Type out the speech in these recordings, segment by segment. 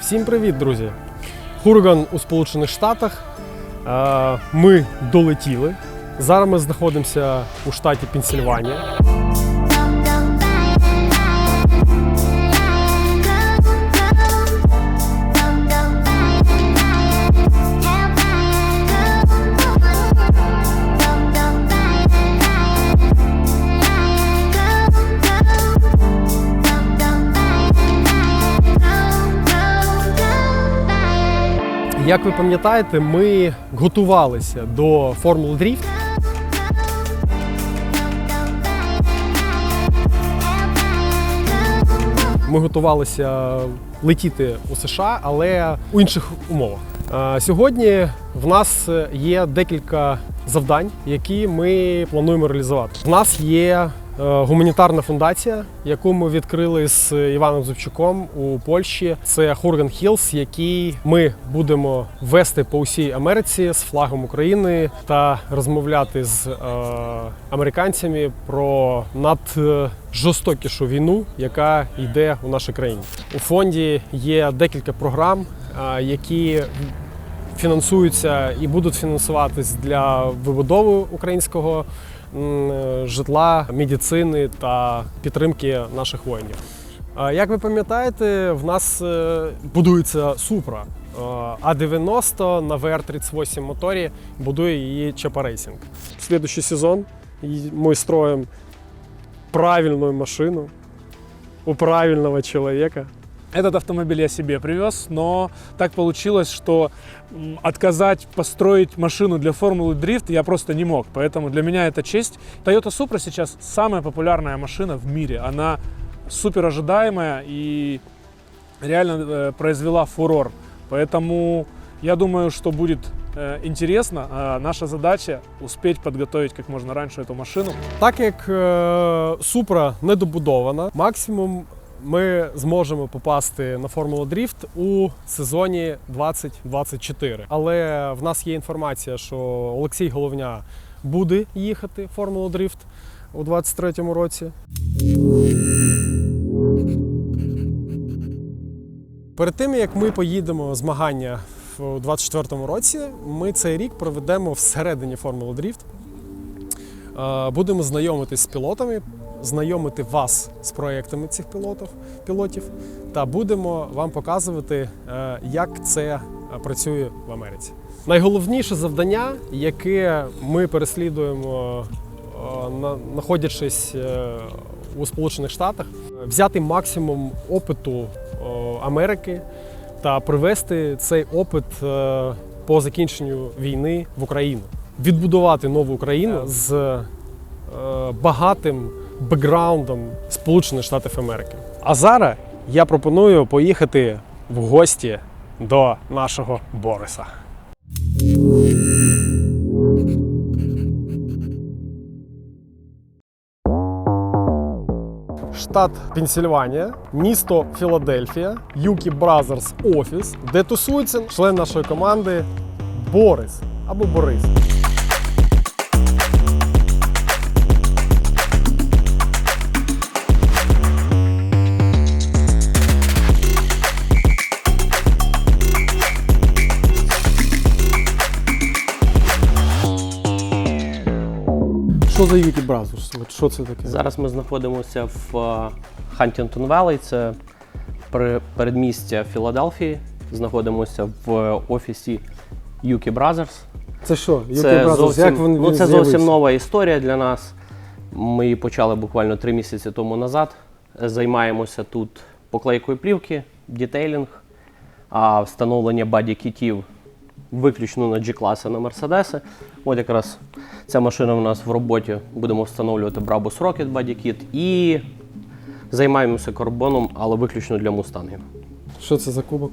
Всім привіт, друзі! Хурган у Сполучених Штатах. Ми долетіли. Зараз ми знаходимося у штаті Пенсільванія. Як ви пам'ятаєте, ми готувалися до Формули Дріфт. Ми готувалися летіти у США, але у інших умовах. Сьогодні в нас є декілька завдань, які ми плануємо реалізувати. В нас є гуманітарна фундація, яку ми відкрили з Іваном Зубчуком у Польщі. Це Хурган Хілс, який ми будемо вести по усій Америці з флагом України та розмовляти з е, американцями про наджорстокішу війну, яка йде у нашій країні. У фонді є декілька програм, е, які фінансуються і будуть фінансуватись для вибудови українського е, житла, медицини та підтримки наших воїнів. Е, Як ви пам'ятаєте, в нас е, будується Супра. Е, А90 на VR38 моторі будує її Чапа Рейсінг. Слідуючий сезон ми строїмо правильну машину у правильного чоловіка. Этот автомобиль я себе привез, но так получилось, что отказать построить машину для Формулы Дрифт я просто не мог. Поэтому для меня это честь. Toyota Supra сейчас самая популярная машина в мире. Она супер ожидаемая и реально э, произвела фурор. Поэтому я думаю, что будет э, интересно. А наша задача успеть подготовить как можно раньше эту машину. Так як Супра недобудована, максимум ми зможемо попасти на Формулу Дріфт у сезоні 2024. Але в нас є інформація, що Олексій Головня буде їхати Формулу Дріфт у 2023 році. Перед тим як ми поїдемо змагання в 2024 році, ми цей рік проведемо всередині Формули Дріфт. Е, Будемо знайомитись з пілотами, знайомити вас з проектами цих пілотів, пілотів та будемо вам показувати, е, як це е, працює в Америці. Найголовніше завдання, яке ми переслідуємо, е, знаходячись у Сполучених Штатах, взяти максимум опиту Америки та привести цей опит по закінченню війни в Україну, відбудувати нову Україну з багатим бекграундом Сполучених Штатів Америки. А зараз я пропоную поїхати в гості до нашого Бориса. Штат Пенсільванія, місто Філадельфія, Юкі Бразерс офіс, де тусується член нашої команди Борис або Борис. Що за Юкі Бразерс? От Що це таке? Зараз ми знаходимося в е, Хантінгтон Веллей, це при- передмістя Філадельфії. Знаходимося в офісі Yuki Brothers. Це що? Юкі Це Бразерс? зовсім, Як він, ну, він це з'явився? зовсім нова історія для нас. Ми її почали буквально три місяці тому назад. Займаємося тут поклейкою плівки, дітейлінг, а встановлення баді-кітів виключно на G-класи на Мерседеси. От якраз ця машина у нас в роботі. Будемо встановлювати Brabus Rocket Body Kit і займаємося карбоном, але виключно для мустангів. Що це за кубок?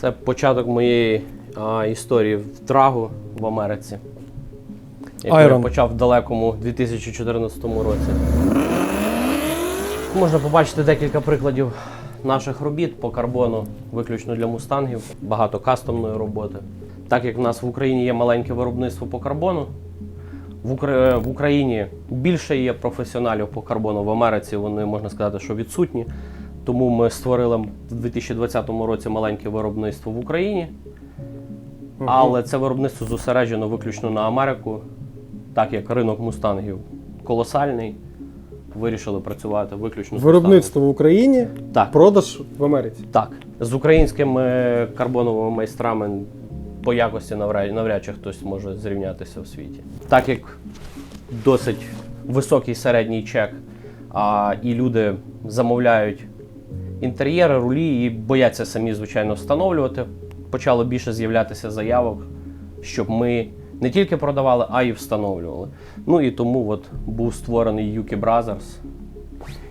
Це початок моєї а, історії в драгу в Америці. Яку я почав в далекому 2014 році. Можна побачити декілька прикладів наших робіт по карбону, виключно для мустангів, багато кастомної роботи. Так як в нас в Україні є маленьке виробництво по карбону, В, Укра... в Україні більше є професіоналів по карбону в Америці. Вони можна сказати, що відсутні. Тому ми створили в 2020 році маленьке виробництво в Україні. Але це виробництво зосереджено виключно на Америку, так як ринок мустангів колосальний. Вирішили працювати виключно з Виробництво в Україні. Так, продаж в Америці. так. З українськими карбоновими майстрами по якості навряд, навряд чи хтось може зрівнятися в світі. Так як досить високий середній чек, а, і люди замовляють інтер'єри, рулі і бояться самі, звичайно, встановлювати. Почало більше з'являтися заявок, щоб ми не тільки продавали, а й встановлювали. Ну і тому от був створений Yuki Brothers.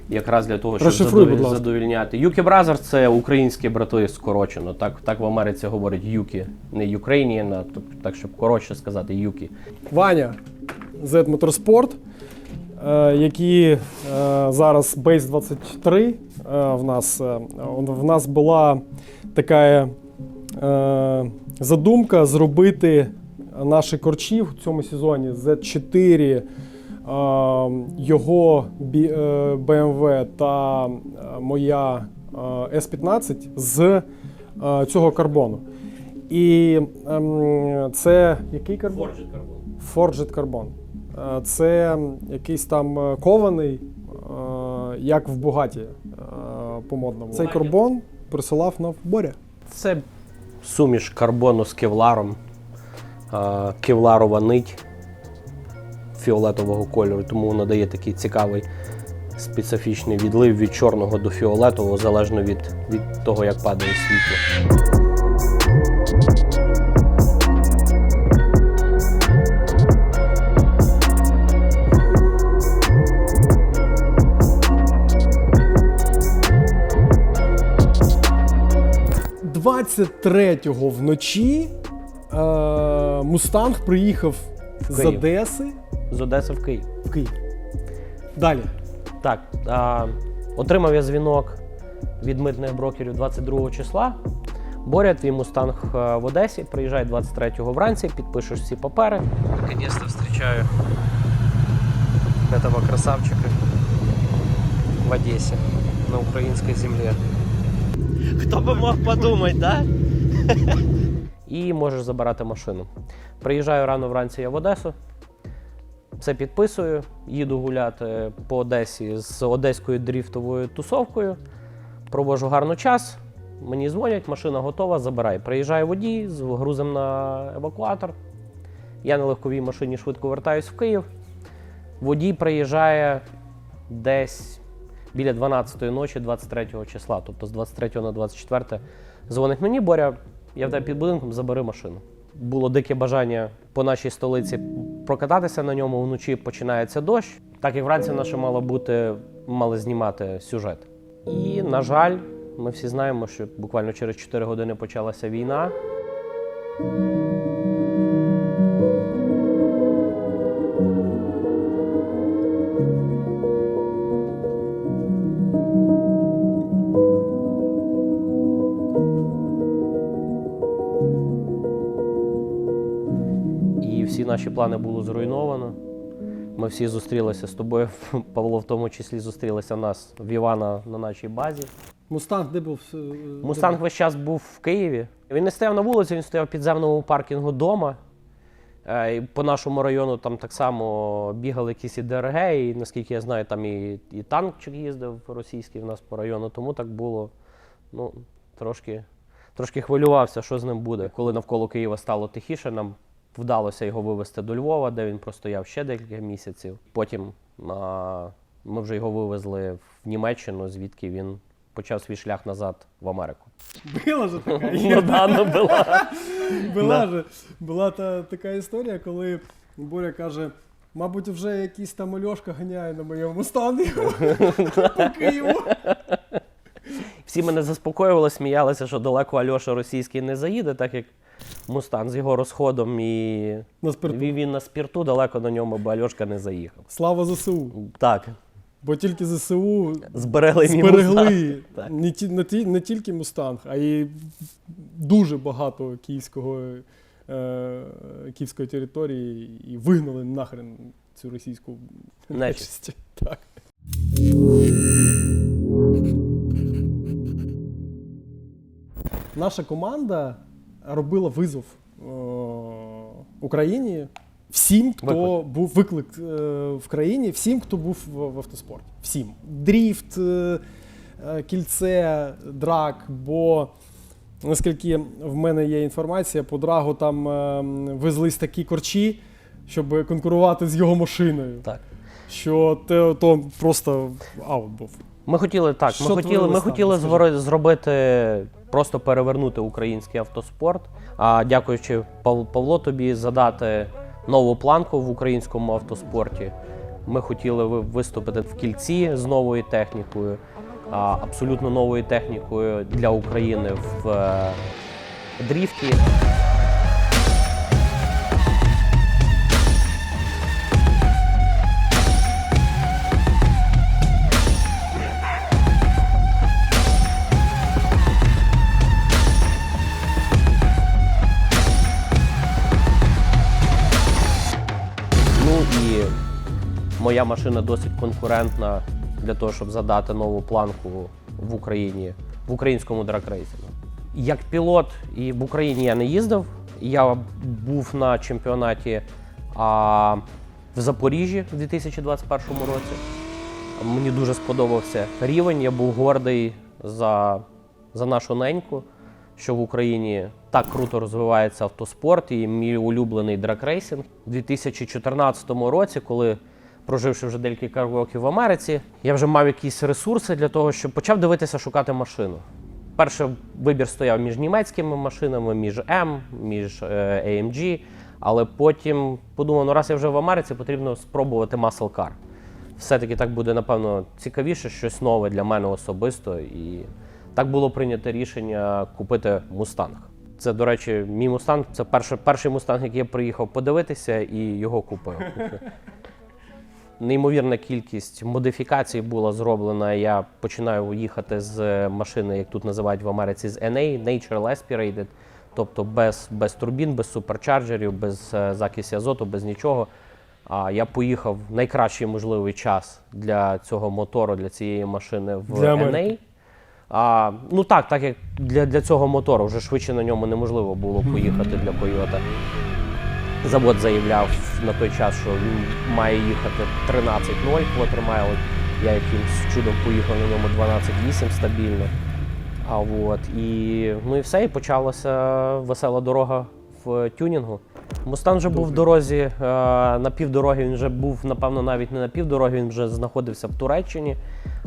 Якраз для того, щоб Розшифруй, задоволь- задовільняти. Yuki Brothers – це українські брати скорочено. Так, так в Америці говорять Yuki, не Ukrainian, а тобто так, щоб коротше сказати Yuki. Ваня, Z Motorsport, е, які е, зараз Base 23 е, в нас. В нас була така задумка зробити наші корчі в цьому сезоні Z4, е, його бі- е, BMW та е, моя е, S15 з е, цього карбону. І ем, це який карбон? Forged Carbon. Е, Це якийсь там кований, як в Бугаті по модному. Цей карбон присилав нам Боря. Це суміш карбону з кевларом, кевларова нить фіолетового кольору, тому воно дає такий цікавий специфічний відлив від чорного до фіолетового, залежно від, від того, як падає світло. – 23-го вночі е, Мустанг приїхав з Київ. Одеси З Одеси в Київ. в Київ. Далі. Так, а, отримав я дзвінок від митних брокерів 22 числа. Боря, твій мустанг е, в Одесі, приїжджай 23-го вранці, підпишеш всі папери. Наконец-то встречаю этого красавчика в Одесі, на українській землі. Хто би мог подумати, да? І можеш забирати машину. Приїжджаю рано вранці я в Одесу, все підписую, їду гуляти по Одесі з одеською дріфтовою тусовкою, провожу гарно час. Мені дзвонять, машина готова, забирай. Приїжджає водій з грузом на евакуатор. Я на легковій машині швидко вертаюсь в Київ. Водій приїжджає десь біля 12-ї ночі, 23 го числа, тобто з 23 на 24 дзвонить мені, Боря, я в тебе під будинком, забери машину. Було дике бажання по нашій столиці прокататися на ньому. Вночі починається дощ. Так як вранці наше мало бути, мали знімати сюжет. І, на жаль, ми всі знаємо, що буквально через 4 години почалася війна. Наші плани було зруйновано. Ми всі зустрілися з тобою, Павло, в тому числі зустрілися нас в Івана на нашій базі. Мустанг де був? е, Мустанг весь час був в Києві. Він не стояв на вулиці, він стояв в підземному паркінгу вдома. Е, і По нашому району там так само бігали якісь і ДРГ, і наскільки я знаю, там і, і танкчик їздив російський в нас по району, тому так було. Ну, трошки, трошки хвилювався, що з ним буде. Коли навколо Києва стало тихіше, нам вдалося його вивезти до Львова, де він простояв ще декілька місяців. Потім а, ми вже його вивезли в Німеччину, звідки він почав свій шлях назад в Америку. Була ж така. Ну да, ну була. Була ж була та така історія, коли Боря каже. Мабуть, вже якийсь там Альошка ганяє на моєму мустангі по Києву. Всі мене заспокоювали, сміялися, що далеко Альоша російський не заїде, так як Мустан з його розходом і На спирту. він на спірту далеко на ньому, бо Альошка не заїхав. Слава ЗСУ. Так, Бо тільки ЗСУ зберегли мій зберегли Так. не, ті, не, ті, не тільки Мустанг, а й дуже багато київського е, київської території і вигнали нахрен цю російську Нечисть. нечисть. Так. Наша команда робила визов е, Україні всім, хто Виклик. був виклик е, в країні, всім, хто був в, автоспорті. Всім. Дріфт, е, кільце, драк, бо. Наскільки в мене є інформація, по драгу там везлись такі корчі, щоб конкурувати з його машиною. Так. Що те, то просто аут був. Ми хотіли так. Що Ми хотіли, ми хотіли зробити, просто перевернути український автоспорт. А дякуючи Пав- Павло тобі задати нову планку в українському автоспорті. Ми хотіли ви- виступити в кільці з новою технікою, абсолютно новою технікою для України в е, дріфті. Моя машина досить конкурентна для того, щоб задати нову планку в Україні, в українському дракрейсингу. Як пілот і в Україні я не їздив. Я був на чемпіонаті а, в Запоріжжі в 2021 році. Мені дуже сподобався рівень. Я був гордий за, за нашу неньку, що в Україні так круто розвивається автоспорт і мій улюблений дракрейсинг. У 2014 році, коли проживши вже декілька років в Америці, я вже мав якісь ресурси для того, щоб почав дивитися, шукати машину. Перший вибір стояв між німецькими машинами, між M, між е, AMG, але потім подумав, ну раз я вже в Америці, потрібно спробувати muscle car. Все-таки так буде, напевно, цікавіше, щось нове для мене особисто. І так було прийнято рішення купити мустанг. Це, до речі, мій мустанг це перший, перший мустанг, який я приїхав подивитися і його купив. Неймовірна кількість модифікацій була зроблена. Я починаю їхати з машини, як тут називають в Америці, з NA, Natural Aspirated, тобто без, без турбін, без суперчарджерів, без е, закисі азоту, без нічого. А я поїхав в найкращий можливий час для цього мотору, для цієї машини в Для. NA. А, ну так, так як для, для цього мотору вже швидше на ньому неможливо було поїхати для Toyota. Завод заявляв на той час, що він має їхати 13.0 квотермайл. Я якимсь чудом поїхав на ньому 12.8 стабільно. А от і ну і все, і почалася весела дорога в тюнінгу. Мустан вже був в дорозі е, на півдороги. Він вже був, напевно, навіть не на півдороги, він вже знаходився в Туреччині.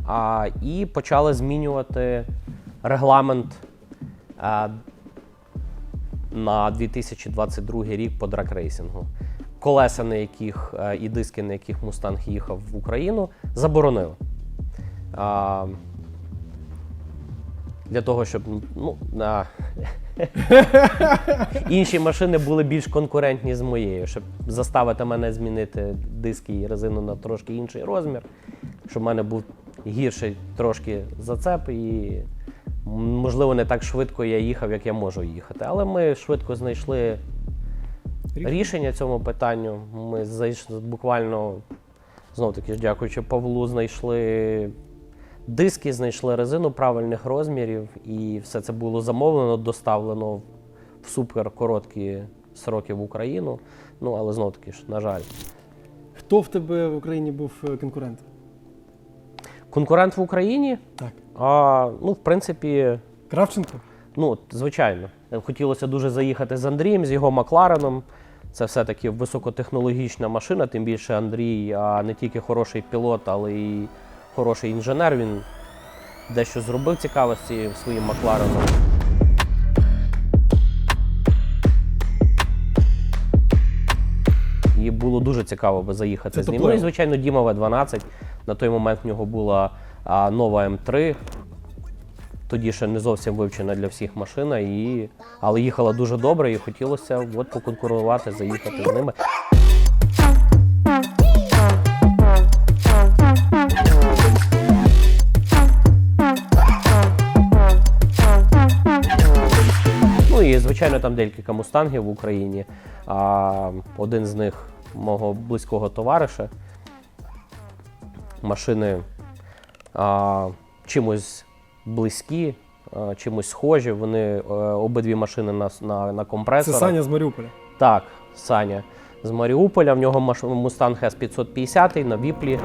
А, і почали змінювати регламент е, на 2022 рік по дракрейсингу. Колеса, на яких е, і диски, на яких Мустанг їхав в Україну, заборонили. А, для того, щоб ну, а, інші машини були більш конкурентні з моєю, щоб заставити мене змінити диски і резину на трошки інший розмір, щоб в мене був гірший трошки зацеп і можливо не так швидко я їхав, як я можу їхати. Але ми швидко знайшли рішення цьому питанню. Ми зайшли буквально знов таки ж дякуючи Павлу, знайшли диски, знайшли резину правильних розмірів, і все це було замовлено, доставлено в супер короткі сроки в Україну. Ну але знов таки ж, на жаль. Хто в тебе в Україні був е, конкурент? Конкурент в Україні? Так. А, ну, в принципі, Кравченко? Ну, звичайно. Хотілося дуже заїхати з Андрієм, з його Маклареном. Це все-таки високотехнологічна машина, тим більше Андрій а не тільки хороший пілот, але й хороший інженер. Він дещо зробив цією своїм Маклареном. І було дуже цікаво би заїхати Це з ним. Ну і, звичайно, Діма В12. На той момент в нього була нова М3, тоді ще не зовсім вивчена для всіх машина, і... але їхала дуже добре і хотілося от поконкурувати, заїхати з ними. Ну і звичайно. Там декілька мустангів в Україні. Один з них мого близького товариша. Машини а, чимось близькі, а, чимось схожі. Вони е, обидві машини на, на, на Це. Саня з Маріуполя. Так, Саня з Маріуполя. В нього маш- Mustang S550 на віплі.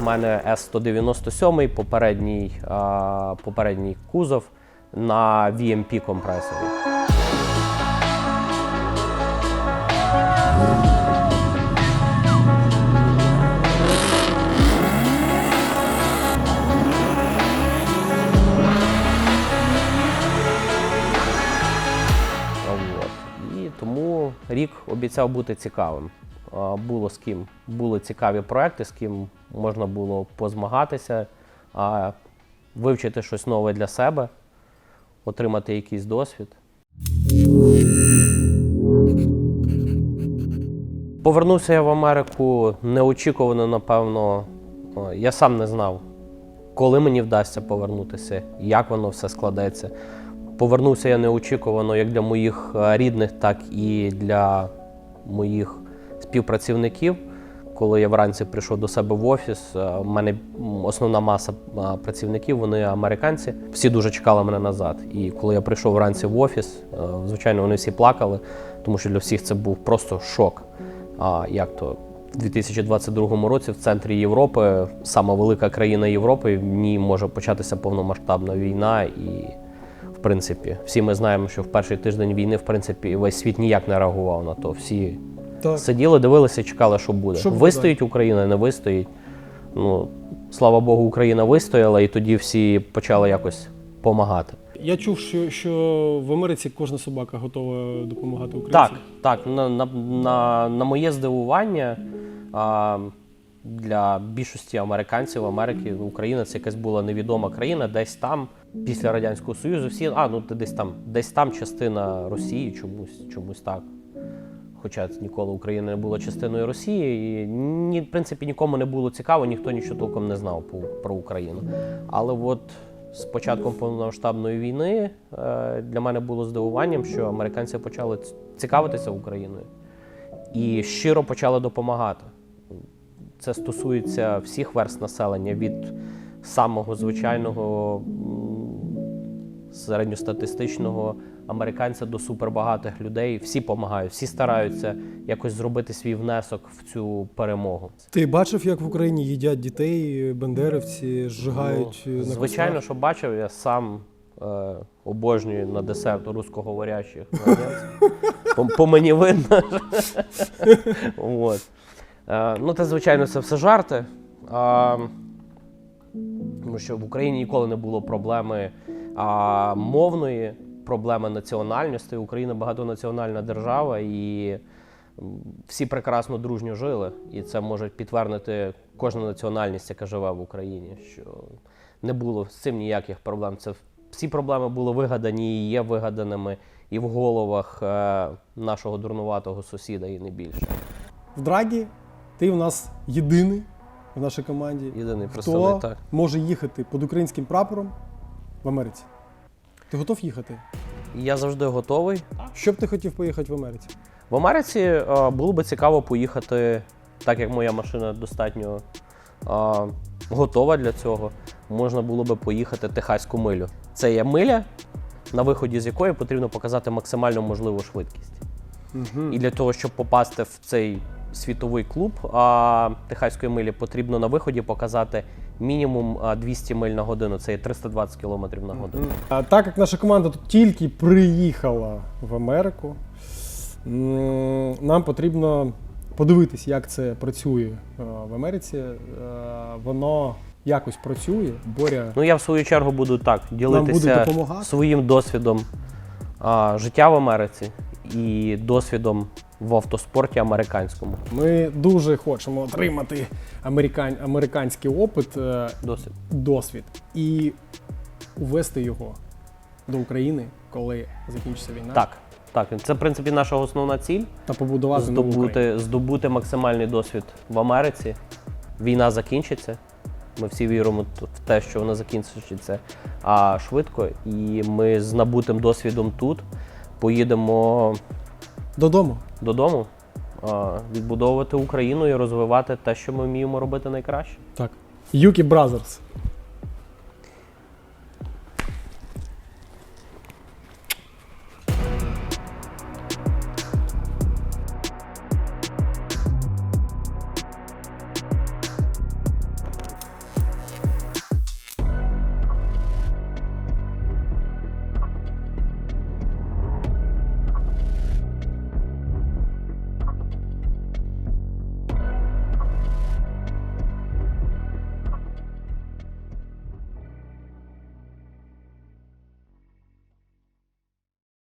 У мене S197, попередній, а, попередній кузов на VMP компресорі. І тому рік обіцяв бути цікавим. Було з ким. Були цікаві проекти, з ким можна було позмагатися, вивчити щось нове для себе, отримати якийсь досвід. Повернувся я в Америку неочікувано, напевно. Я сам не знав, коли мені вдасться повернутися, як воно все складеться. Повернувся я неочікувано як для моїх е, рідних, так і для моїх співпрацівників. Коли я вранці прийшов до себе в офіс, е, в мене основна маса е, працівників, вони американці. Всі дуже чекали мене назад. І коли я прийшов вранці в офіс, е, звичайно, вони всі плакали, тому що для всіх це був просто шок. А як то в 2022 році в центрі Європи, сама велика країна Європи, в ній може початися повномасштабна війна і. В принципі, всі ми знаємо, що в перший тиждень війни, в принципі, весь світ ніяк не реагував на то. Всі Так. сиділи, дивилися, чекали, що буде. Що буде? Вистоїть Україна, не вистоїть. Ну, слава Богу, Україна вистояла, і тоді всі почали якось допомагати. Я чув, що, що в Америці кожна собака готова допомагати українцям. Так, так. На, на, на, на моє здивування, а, для більшості американців Америки Україна це якась була невідома країна, десь там, після Радянського Союзу, всі, а ну десь там, десь там частина Росії, чомусь, чомусь так. Хоча ніколи Україна не була частиною Росії, і ні, в принципі нікому не було цікаво, ніхто нічого толком не знав про Україну. Але от з початком повномасштабної війни е, для мене було здивуванням, що американці почали цікавитися Україною і щиро почали допомагати. Це стосується всіх верст населення від самого звичайного середньостатистичного американця до супербагатих людей. Всі допомагають, всі стараються якось зробити свій внесок в цю перемогу. Ти бачив, як в Україні їдять дітей, бендерівці, зжигають Ну, на звичайно, що бачив, я сам е, обожнюю на десерт русскоговорящих. молодець. По, по мені видно. От. Е, ну, це, звичайно, це все жарти. А, тому що в Україні ніколи не було проблеми а, мовної, проблеми національності. Україна багатонаціональна держава, і всі прекрасно дружньо жили. І це може підтвердити кожна національність, яка живе в Україні. Що не було з цим ніяких проблем. Це всі проблеми були вигадані і є вигаданими і в головах е, нашого дурнуватого сусіда, і не більше. В Драгі ти у нас єдиний в нашій команді. Єдиний Хто так. може їхати під українським прапором в Америці? Ти готов їхати? Я завжди готовий. Що б ти хотів поїхати в Америці? В Америці е, було би цікаво поїхати, так як моя машина достатньо е, готова для цього. Можна було би поїхати техаську милю. Це є миля, на виході з якої потрібно показати максимально можливу швидкість. Угу. І для того, щоб попасти в цей світовий клуб а, техаської милі, потрібно на виході показати мінімум 200 миль на годину. Це є 320 км на годину. А так як наша команда тут тільки приїхала в Америку, нам потрібно подивитись, як це працює е, в Америці. Е, Воно якось працює. Боря Ну я в свою чергу буду так ділитися своїм досвідом життя в Америці і досвідом в автоспорті американському. Ми дуже хочемо отримати американ... американський опит, е, Досвід. досвід і увести його до України, коли закінчиться війна, Так, так. Це в принципі наша основна ціль та побудувати здобути, здобути максимальний досвід в Америці війна закінчиться. Ми всі віримо в те, що вона закінчиться а, швидко, і ми з набутим досвідом тут поїдемо Додому. додому, а, відбудовувати Україну і розвивати те, що ми вміємо робити найкраще. Так. Юкі Бразерс.